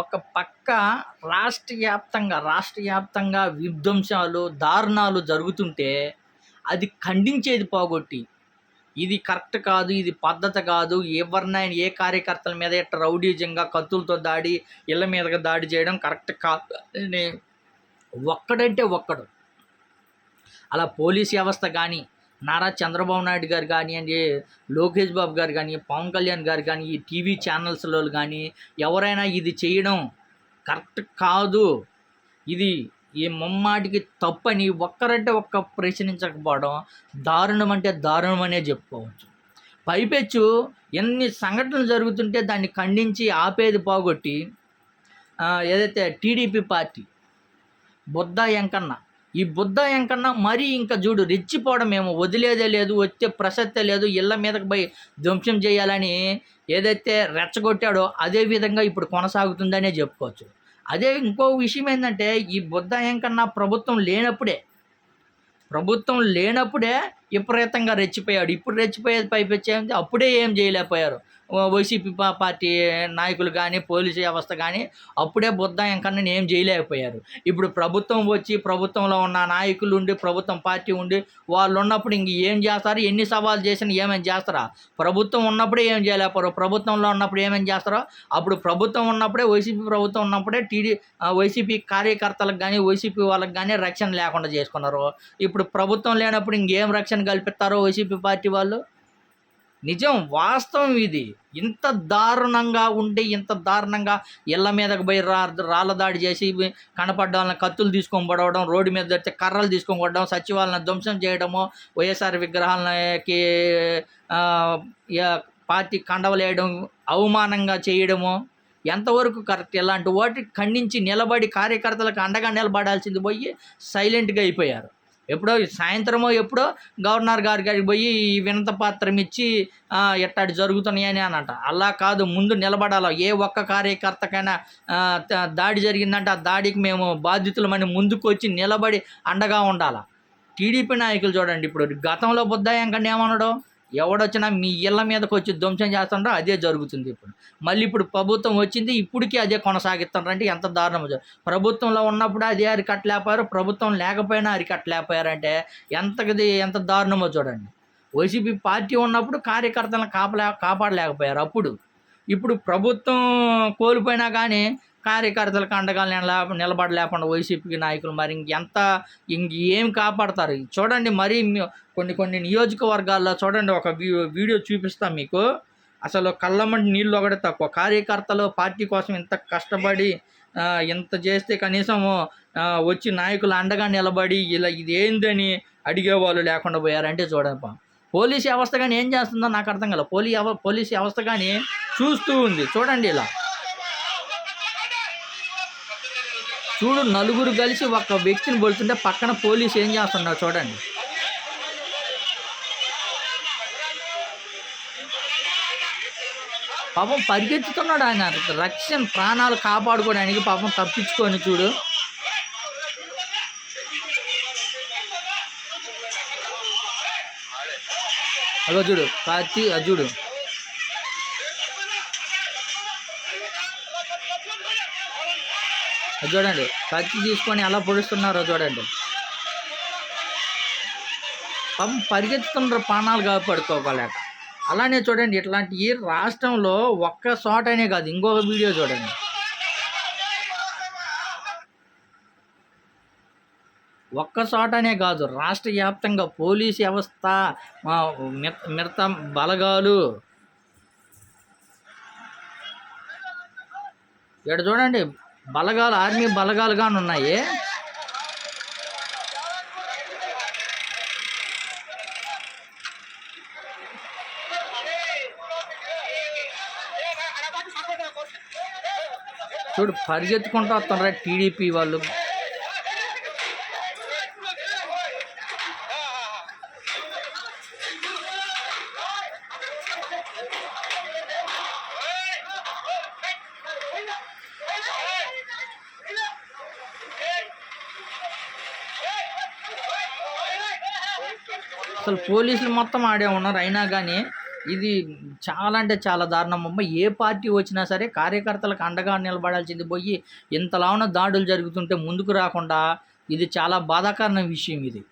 ఒక పక్క రాష్ట్ర వ్యాప్తంగా రాష్ట్ర వ్యాప్తంగా విధ్వంసాలు దారుణాలు జరుగుతుంటే అది ఖండించేది పోగొట్టి. ఇది కరెక్ట్ కాదు ఇది పద్ధతి కాదు. ఎవరినైనా ఏ కార్యకర్తల మీద ఇట్లా రౌడీజంగా కత్తులతో దాడి ఇళ్ళ మీదగా దాడి చేయడం కరెక్ట్ కాదు అని ఒక్కడంటే ఒక్కడు. అలా పోలీస్ వ్యవస్థ కానీ నారా చంద్రబాబు నాయుడు గారు కానివ్వండి లోకేష్ బాబు గారు కానీ పవన్ కళ్యాణ్ గారు కానీ ఈ టీవీ ఛానల్స్లో కానీ ఎవరైనా ఇది చేయడం కరెక్ట్ కాదు. ఇది ఈ ముమ్మాటికి తప్పని ఒక్కరంటే ఒక్క ప్రశ్నించకపోవడం దారుణం అంటే దారుణం అనే చెప్పుకోవచ్చు. పైపెచ్చు ఎన్ని సంఘటనలు జరుగుతుంటే దాన్ని ఖండించి ఆపేది పోగొట్టి ఏదైతే టీడీపీ పార్టీ బుద్ధ ఎంకన్నా ఈ బుద్ధ కన్నా మరీ ఇంకా చూడు రెచ్చిపోవడం మేము వదిలేదే లేదు వచ్చే ప్రసక్తే లేదు. ఇళ్ళ మీదకి పోయి ధ్వంసం చేయాలని ఏదైతే రెచ్చగొట్టాడో అదే విధంగా ఇప్పుడు కొనసాగుతుందనే చెప్పుకోవచ్చు. అదే ఇంకో విషయం ఏంటంటే ఈ బుద్ధ కన్నా ప్రభుత్వం లేనప్పుడే ప్రభుత్వం లేనప్పుడే విపరీతంగా రెచ్చిపోయాడు. ఇప్పుడు రెచ్చిపోయేది పైపెచ్చేది అప్పుడే ఏం చేయలేకపోయారు. వైసీపీ పార్టీ నాయకులు కానీ పోలీసు వ్యవస్థ కానీ అప్పుడే బుద్ధ ఎంకన్నా ఏం చేయలేకపోయారు. ఇప్పుడు ప్రభుత్వం వచ్చి ప్రభుత్వంలో ఉన్న నాయకులు ఉండి ప్రభుత్వం పార్టీ ఉండి వాళ్ళు ఉన్నప్పుడు ఇంక ఏం చేస్తారు? ఎన్ని సవాలు చేసినా ఏమేమి చేస్తారా? ప్రభుత్వం ఉన్నప్పుడే ఏం చేయలేకపోరు. ప్రభుత్వంలో ఉన్నప్పుడు ఏమేమి చేస్తారో అప్పుడు ప్రభుత్వం ఉన్నప్పుడే వైసీపీ ప్రభుత్వం ఉన్నప్పుడే టీడీ వైసీపీ కార్యకర్తలకు కానీ వైసీపీ వాళ్ళకి కానీ రక్షణ లేకుండా చేసుకున్నారు. ఇప్పుడు ప్రభుత్వం లేనప్పుడు ఇంకేం రక్షణ కల్పిస్తారో వైసీపీ పార్టీ వాళ్ళు? నిజం వాస్తవం ఇది. ఇంత దారుణంగా ఉండి ఇంత దారుణంగా ఇళ్ళ మీదకి పోయి రా రాళ్ళ దాడి చేసి కనపడ్డ వాళ్ళని కత్తులు తీసుకొని పడవడం రోడ్డు మీద దొరికితే కర్రలు తీసుకొని పడడం సచివాలను ధ్వంసం చేయడము వైఎస్ఆర్ విగ్రహాలకి పార్టీ కండవలేయడం అవమానంగా చేయడము ఎంతవరకు కరెక్ట్? ఇలాంటి వాటికి ఖండించి నిలబడి కార్యకర్తలకు అండగా నిలబడాల్సింది పోయి సైలెంట్గా అయిపోయారు. ఎప్పుడో సాయంత్రమో ఎప్పుడో గవర్నర్ గారి గారికి పోయి ఈ వినత పాత్రం ఇచ్చి ఆ, ఇట్టాటి జరుగుతున్నాయని అనంట. అలా కాదు ముందు నిలబడాలి. ఏ ఒక్క కార్యకర్తకైనా దాడి జరిగిందంటే ఆ దాడికి మేము బాధితులమని ముందుకు వచ్చి నిలబడి అండగా ఉండాలి. టీడీపీ నాయకులు చూడండి ఇప్పుడు గతంలో బుద్ధాయంకండి ఏమన్నాడు ఎవడొచ్చినా మీ ఇళ్ళ మీదకి వచ్చి ధ్వంసం చేస్తుండ్రో అదే జరుగుతుంది ఇప్పుడు. మళ్ళీ ఇప్పుడు ప్రభుత్వం వచ్చింది ఇప్పటికీ అదే కొనసాగిస్తుండ్రంటే ఎంత దారుణమో ప్రభుత్వంలో ఉన్నప్పుడు అదే అరికట్టలేకపోయారు ప్రభుత్వం లేకపోయినా అరికట్టలేకపోయారంటే ఎంతది ఎంత దారుణమో చూడండి. వైసీపీ పార్టీ ఉన్నప్పుడు కార్యకర్తలను కాపలే కాపాడలేకపోయారు అప్పుడు. ఇప్పుడు ప్రభుత్వం కోల్పోయినా కానీ కార్యకర్తలకు అండగా నిల నిలబడలేకుండా వైసీపీకి నాయకులు మరి ఇంకెంత ఇంక ఏం కాపాడతారు? చూడండి మరి కొన్ని కొన్ని నియోజకవర్గాల్లో చూడండి ఒక వీ- వీడియో చూపిస్తాం మీకు. అసలు కళ్ళమంటి నీళ్ళు ఒకటి తక్కువ. కార్యకర్తలు పార్టీ కోసం ఇంత కష్టపడి ఇంత చేస్తే కనీసం వచ్చి నాయకులు అండగా నిలబడి ఇలా ఇదేందని అడిగేవాళ్ళు లేకుండా పోయారంటే చూడప్ప పోలీస్ వ్యవస్థ కానీ ఏం చేస్తుందో నాకు అర్థం కదా పోలీ వ్యవ- పోలీస్ వ్యవస్థ కానీ చూస్తూ ఉంది. చూడండి ఇలా. చూడు నలుగురు కలిసి ఒక వ్యక్తిని కొడుతుంటే పక్కన పోలీసు ఏం చేస్తున్నారు చూడండి. పాపం పరిగెత్తుతున్నాడు ఆయన. రక్షణ ప్రాణాలు కాపాడుకోవడానికి పాపం తప్పించుకొని చూడు. అదో చూడు కత్తి అజుడు చూడు. చూడండి. కత్తి తీసుకొని ఎలా పొడుస్తున్నారో చూడండి. పాపం పరిగెత్తుతున్నారు ప్రాణాలు కాపాడుకోగలేక అలానే చూడండి ఇట్లాంటి ఈ రాష్ట్రంలో ఒక్క చోటనే కాదు ఇంకొక వీడియో చూడండి. ఒక్క చోటనే కాదు రాష్ట్ర వ్యాప్తంగా పోలీస్ వ్యవస్థ ఆ, మిత- బలగాలు. ఇక్కడ చూడండి బలగాలు ఆర్మీ బలగాలుగా ఉన్నాయి. చూడు పరిగెత్తుకుంటూ వస్తున్నారు టీడీపీ వాళ్ళు. అసలు పోలీసులు మొత్తం ఆడే ఉన్నారు. అయినా కానీ ఇది చాలా అంటే చాలా దారుణం. అమ్మ ఏ పార్టీ వచ్చినా సరే కార్యకర్తలకు అండగా నిలబడాల్సింది పోయి ఇంతలావున దాడులు జరుగుతుంటే ముందుకు రాకుండా ఇది చాలా బాధాకరమైన విషయం ఇది.